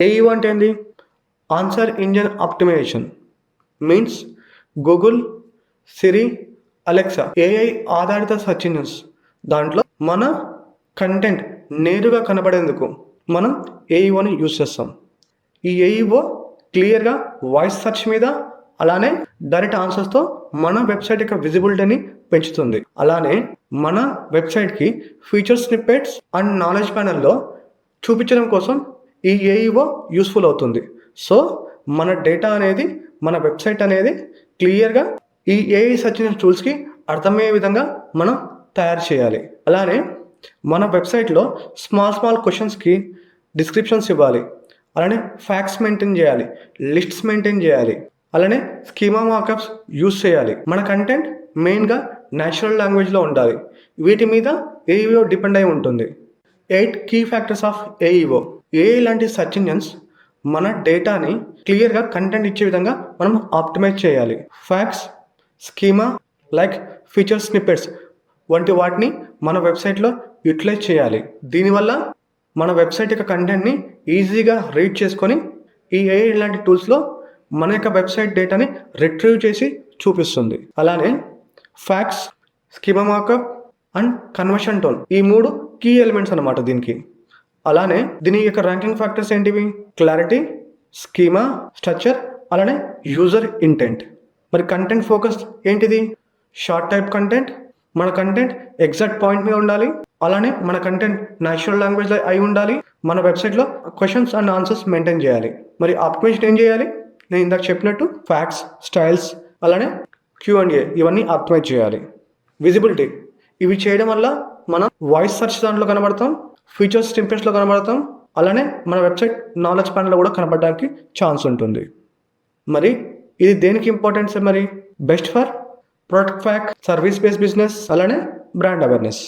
AEO అంటే ఏంది? Answer engine optimisation means Google Siri Alexa AI ఆధారిత సర్చ్ ఇంజిన్స్ దాంట్లో మన కంటెంట్ నేరుగా కనబడేందుకు మనం ఏఈఓని యూజ్ చేస్తాం. ఈ ఏఈఓ క్లియర్గా వాయిస్ సెర్చ్ మీద అలానే డైరెక్ట్ ఆన్సర్స్తో మన వెబ్సైట్ యొక్క విజిబిలిటీని పెంచుతుంది. అలానే మన వెబ్సైట్కి ఫీచర్ స్నిప్పెట్స్ అండ్ నాలెడ్జ్ ప్యానల్లో చూపించడం కోసం ఈ ఏఈఓ యూస్ఫుల్ అవుతుంది. సో మన డేటా అనేది మన వెబ్సైట్ అనేది క్లియర్గా ఈ ఏఐ సర్చ్ ఇంజిన్ టూల్స్కి అర్థమయ్యే విధంగా మనం తయారు చేయాలి. అలానే మన వెబ్సైట్లో స్మాల్ స్మాల్ క్వశ్చన్స్కి డిస్క్రిప్షన్స్ ఇవ్వాలి. అలానే ఫ్యాక్ట్స్ మెయింటైన్ చేయాలి. లిస్ట్స్ మెయింటైన్ చేయాలి. అలానే స్కీమా మార్కప్స్ యూస్ చేయాలి. మన కంటెంట్ మెయిన్గా నేచురల్ లాంగ్వేజ్లో ఉండాలి. వీటి మీద ఏఈఓ డిపెండ్ అయి ఉంటుంది. Eight key factors of AEO AI లాంటి సర్చ్ ఇంజన్స్ మన డేటాని క్లియర్గా కంటెంట్ ఇచ్చే విధంగా మనం ఆప్టిమైజ్ చేయాలి. FAQs schema like feature snippets వంటి వాటిని మన వెబ్సైట్లో యూటిలైజ్ చేయాలి. దీనివల్ల మన వెబ్సైట్ యొక్క కంటెంట్ని ఈజీగా రీడ్ చేసుకొని ఈ ఏఐ లాంటి టూల్స్లో మన యొక్క వెబ్సైట్ డేటాని రిట్రీవ్ చేసి చూపిస్తుంది. అలానే FAQs schema markup and conversion tone ఈ మూడు కీ ఎలిమెంట్స్ అనమాట దీనికి. అలానే దీని యొక్క ర్యాంకింగ్ ఫ్యాక్టర్స్ ఏంటివి? క్లారిటీ స్కీమా స్ట్రక్చర్ అలానే యూజర్ ఇంటెంట్ మరి కంటెంట్ ఫోకస్ ఏంటిది? షార్ట్ టైప్ కంటెంట్ మన కంటెంట్ ఎగ్జాక్ట్ పాయింట్ మీద ఉండాలి. అలానే మన కంటెంట్ నేచురల్ లాంగ్వేజ్లో అయి ఉండాలి. మన వెబ్సైట్లో క్వశ్చన్స్ అండ్ ఆన్సర్స్ మెయింటైన్ చేయాలి. మరి ఆప్టిమైజేషన్ ఏం చేయాలి? నేను ఇందాక చెప్పినట్టు ఫ్యాక్ట్స్ స్టైల్స్ అలానే క్యూ అండ్ ఏ ఇవన్నీ ఆప్టిమైజ్ చేయాలి. విజిబిలిటీ ఇవి చేయడం వల్ల మనం వాయిస్ సెర్చ్ దాంట్లో కనబడతాం. ఫీచర్స్ స్టింపెట్స్లో కనబడతాం. అలానే మన వెబ్సైట్ నాలెడ్జ్ ప్యానల్లో కూడా కనబడడానికి ఛాన్స్ ఉంటుంది. మరి ఇది దేనికి ఇంపార్టెన్స్ మరి? Best for product FAQ service based business అలానే బ్రాండ్ అవేర్నెస్